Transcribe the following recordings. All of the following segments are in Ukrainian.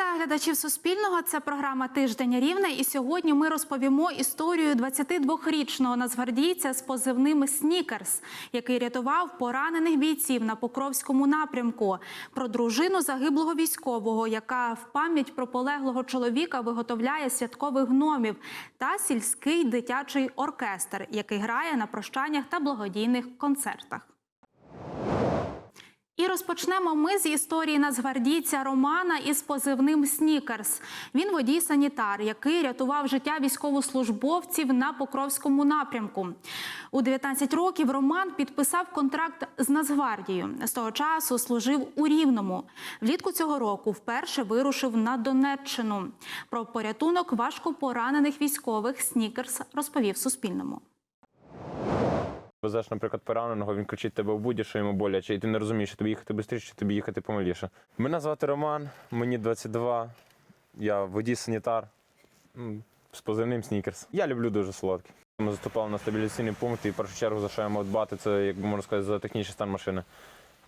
Вітаю глядачів Суспільного. Це програма Тиждень Рівне. І сьогодні ми розповімо історію 22-річного нацгвардійця з позивним Снікерс, який рятував поранених бійців на Покровському напрямку. Про дружину загиблого військового, яка в пам'ять про полеглого чоловіка виготовляє святкових гномів, та сільський дитячий оркестр, який грає на прощаннях та благодійних концертах. І розпочнемо ми з історії нацгвардійця Романа із позивним Снікерс. Він водій санітар, який рятував життя військовослужбовців на Покровському напрямку. У 19 років Роман підписав контракт з Нацгвардією. З того часу служив у Рівному. Влітку цього року вперше вирушив на Донеччину. Про порятунок важко поранених військових Снікерс розповів Суспільному. Везеш, наприклад, пораненого, він кричить тебе в буді, що йому боляче, і ти не розумієш, чи тобі їхати швидше, чи тобі їхати помиліше. Мене звати Роман, мені 22, я водій санітар з позивним снікерс. Я люблю дуже солодкі. Ми заступали на стабілізаційний пункт, і в першу чергу за що я мав дбати, це, як би можна сказати, за технічний стан машини.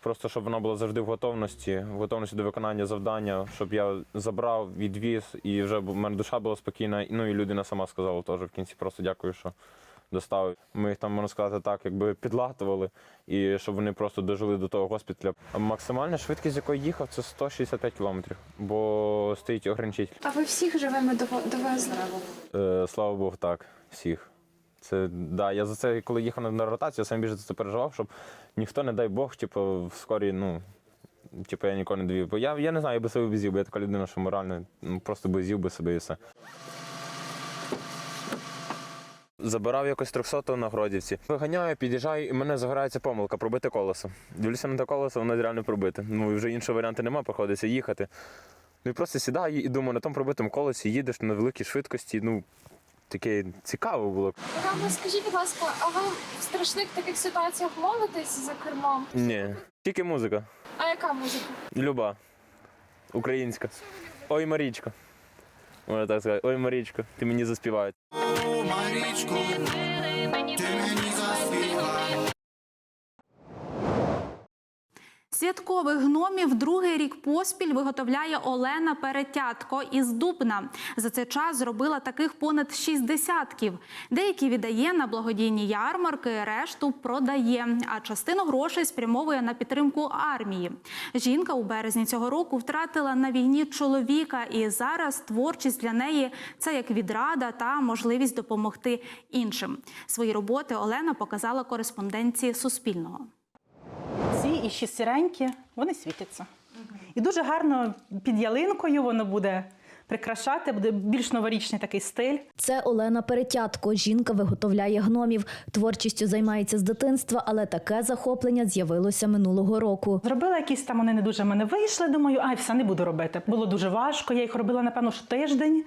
Просто щоб вона була завжди в готовності, в готовності до виконання завдання, щоб я забрав, відвіз, і вже в мене душа була спокійна. Ну і людина сама сказала теж в кінці. Просто дякую, що доставив. Ми їх там, можна сказати, так, якби підлатували, і щоб вони просто дожили до того госпіталя. Максимальна швидкість, з якою їхав, це 165 кілометрів, бо стоїть ограничитель. А ви всіх живими довезли? Е, слава Богу, так, всіх. Це да, я за це, коли їхав на- на ротацію, я сам більше за це переживав, щоб ніхто, не дай Бог, типу, в скорі, ну. Типу, я нікого не довів. Бо я, я не знаю, я би себе безів, бо я така людина, що морально ну, просто безів би себе і все. Забирав якось 300 на Гродівці. Виганяю, під'їжджаю, і мене загорається помилка пробити колесо. Дивлюся на те колесо, воно реально пробите. Ну і вже іншого варіанту немає, приходиться їхати. Ну і просто сідаю і думаю, на тому пробитому колесі їдеш на великій швидкості. Ну, таке цікаво було. Роман, скажіть, будь ласка, а ви в страшних таких ситуаціях молитесь за кермом? Ні. Тільки музика. А яка музика? Люба. Українська. Ой, Марічко. Можна так сказати. Ой, Марічко, ти мені заспіваєш. Марічку, Святкових гномів другий рік поспіль виготовляє Олена Перетятко із Дубна. За цей час зробила таких понад шість десятків. Деякі віддає на благодійні ярмарки, решту продає, а частину грошей спрямовує на підтримку армії. Жінка у березні цього року втратила на війні чоловіка, і зараз творчість для неї це як відрада та можливість допомогти іншим. Свої роботи Олена показала кореспонденції Суспільного. І ще сіренькі, вони світяться. І дуже гарно під ялинкою воно буде прикрашати, буде більш новорічний такий стиль. Це Олена Перетятко. Жінка виготовляє гномів. Творчістю займається з дитинства, але таке захоплення з'явилося минулого року. Зробила якісь там, вони не дуже в мене вийшли. Думаю, ай, все не буду робити. Було дуже важко. Я їх робила, напевно, що тиждень.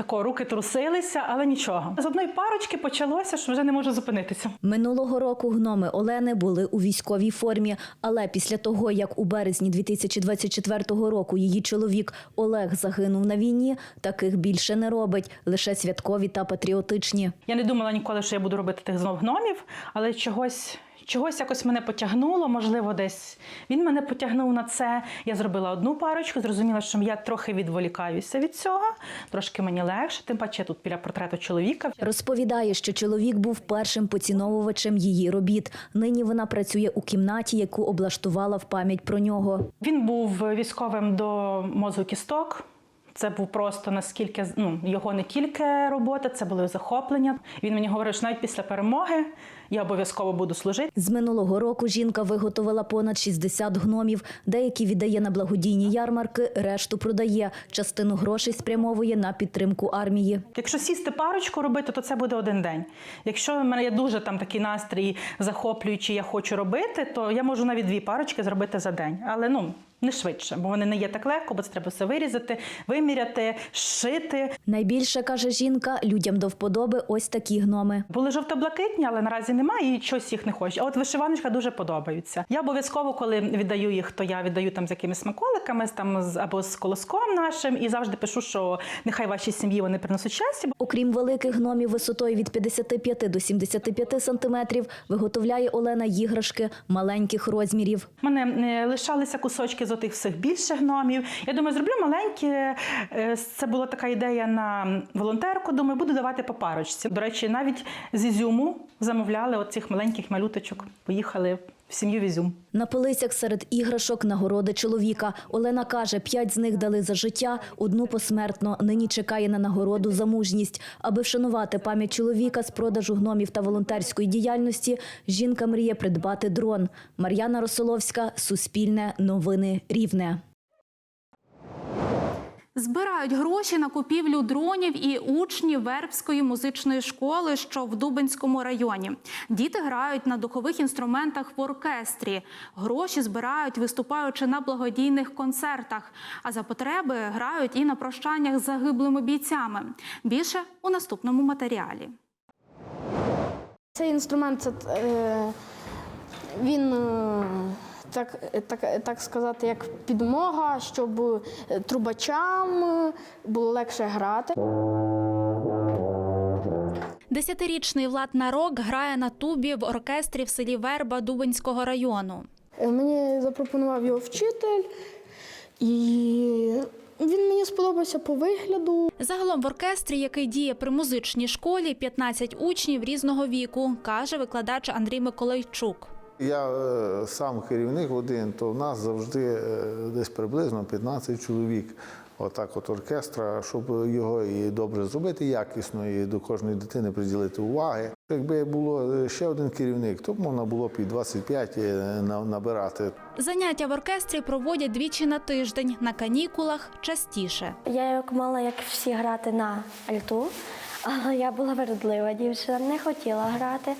Тако руки трусилися, але нічого. З одної парочки почалося, що вже не можу зупинитися. Минулого року гноми Олени були у військовій формі, але після того, як у березні 2024 року її чоловік Олег загинув на війні, таких більше не робить, лише святкові та патріотичні. Я не думала ніколи, що я буду робити тих знов гномів, але чогось. Чогось якось мене потягнуло, можливо, десь він мене потягнув на це. Я зробила одну парочку, зрозуміла, що я трохи відволікаюся від цього, трошки мені легше, тим паче я тут біля портрету чоловіка. Розповідає, що чоловік був першим поціновувачем її робіт. Нині вона працює у кімнаті, яку облаштувала в пам'ять про нього. Він був військовим до мозку кісток. Це був просто наскільки ну, його не тільки робота, це було і захоплення. Він мені говорив, що навіть після перемоги я обов'язково буду служити. З минулого року жінка виготовила понад 60 гномів. Деякі віддає на благодійні ярмарки, решту продає. Частину грошей спрямовує на підтримку армії. Якщо сісти парочку робити, то це буде один день. Якщо в мене є дуже там такий настрій захоплюючий, я хочу робити, то я можу навіть дві парочки зробити за день. Але ну не швидше, бо вони не є так легко, бо це треба все вирізати, виміряти, шити. Найбільше каже жінка, людям до вподоби ось такі гноми. Були жовто-блакитні, але наразі немає і щось їх не хочу. А от вишиваночка дуже подобаються. Я обов'язково, коли віддаю їх, то я віддаю там з якимись смаколиками там з- або з колоском нашим, і завжди пишу, що нехай вашій сім'ї вони принесуть щастя. Окрім великих гномів висотою від 55 до 75 сантиметрів, виготовляє Олена іграшки маленьких розмірів. Мене е, лишалися кусочки з отих всіх більших гномів. Я думаю, зроблю маленькі. Е, Це була така ідея на волонтерку. Думаю, буду давати по парочці. До речі, навіть з Ізюму замовляли оцих маленьких малюточок. Поїхали в сім'ю в На полицях серед іграшок нагороди чоловіка. Олена каже, п'ять з них дали за життя, одну посмертно. Нині чекає на нагороду за мужність. Аби вшанувати пам'ять чоловіка з продажу гномів та волонтерської діяльності, жінка мріє придбати дрон. Мар'яна Росоловська, Суспільне, Новини Рівне. Збирають гроші на купівлю дронів і учні Вербської музичної школи, що в Дубенському районі. Діти грають на духових інструментах в оркестрі. Гроші збирають, виступаючи на благодійних концертах. А за потреби грають і на прощаннях з загиблими бійцями. Більше у наступному матеріалі. Цей інструмент це, е, він е, так, так, так сказати, як підмога, щоб е, трубачам е, було легше грати. Десятирічний Влад Нарок грає на тубі в оркестрі в селі Верба Дубенського району. Е, Мені запропонував його вчитель, і він мені сподобався по вигляду. Загалом в оркестрі, який діє при музичній школі, 15 учнів різного віку, каже викладач Андрій Миколайчук. Я е, сам керівник один, то в нас завжди е, десь приблизно 15 чоловік. Отак, от оркестра, щоб його і добре зробити, якісно, і до кожної дитини приділити уваги. Якби було е, ще один керівник, то б можна було б і 25 е, набирати. Заняття в оркестрі проводять двічі на тиждень, на канікулах частіше. Я як мала, як всі, грати на альту, але я була вередлива дівчина, не хотіла грати,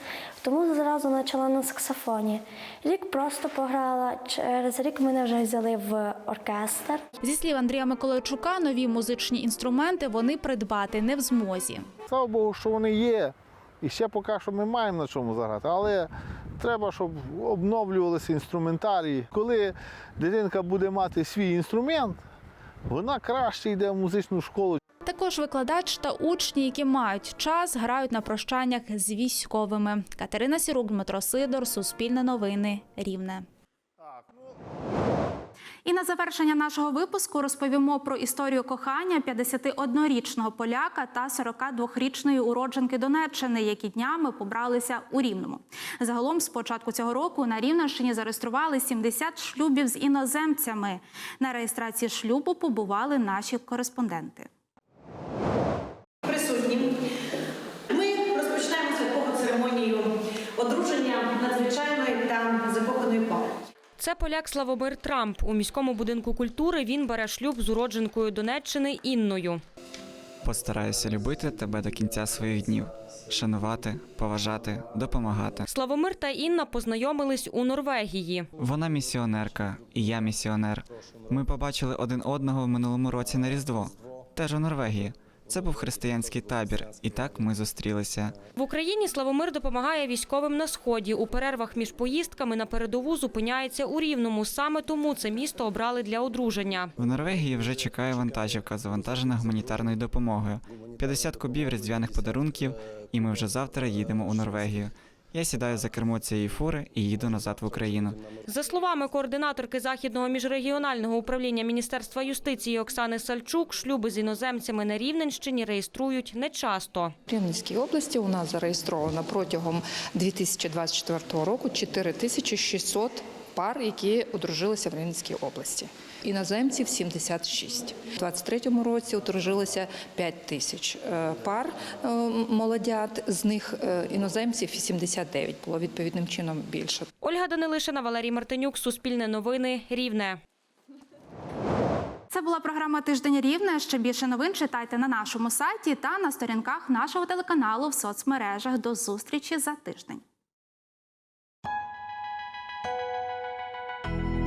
тому зразу почала на саксофоні. Рік просто пограла. Через рік мене вже взяли в оркестр. Зі слів Андрія Миколайчука, нові музичні інструменти вони придбати не в змозі. Слава Богу, що вони є. І ще поки що ми маємо на чому заграти. Але треба, щоб обновлювалися інструментарії. Коли дитинка буде мати свій інструмент, вона краще йде в музичну школу. Також викладач та учні, які мають час, грають на прощаннях з військовими. Катерина Сірук, Дмитро Сидор, Суспільне новини, Рівне. І на завершення нашого випуску розповімо про історію кохання 51-річного поляка та 42-річної уродженки Донеччини, які днями побралися у Рівному. Загалом, з початку цього року на Рівненщині зареєстрували 70 шлюбів з іноземцями. На реєстрації шлюбу побували наші кореспонденти. Це поляк Славомир Трамп. У міському будинку культури він бере шлюб з уродженкою Донеччини Інною. Постараюся любити тебе до кінця своїх днів, шанувати, поважати, допомагати. Славомир та Інна познайомились у Норвегії. Вона місіонерка, і я місіонер. Ми побачили один одного в минулому році на Різдво, теж у Норвегії. Це був християнський табір, і так ми зустрілися. В Україні Славомир допомагає військовим на сході. У перервах між поїздками на передову зупиняється у Рівному. Саме тому це місто обрали для одруження. В Норвегії вже чекає вантажівка, завантажена гуманітарною допомогою. 50 кубів різдвяних подарунків, і ми вже завтра їдемо у Норвегію. Я сідаю за кермо цієї фури і їду назад в Україну. За словами координаторки західного міжрегіонального управління Міністерства юстиції Оксани Сальчук, шлюби з іноземцями на Рівненщині реєструють нечасто. В Рівненській області у нас зареєстровано протягом 2024 року 4600 пар, які одружилися в Рівненській області. Іноземців 76. У 2023 році одружилося 5 тисяч е, пар е, молодят, з них е, іноземців 89, було відповідним чином більше. Ольга Данилишина, Валерій Мартинюк, Суспільне новини, Рівне. Це була програма Тиждень Рівне. Ще більше новин читайте на нашому сайті та на сторінках нашого телеканалу в соцмережах. До зустрічі за тиждень.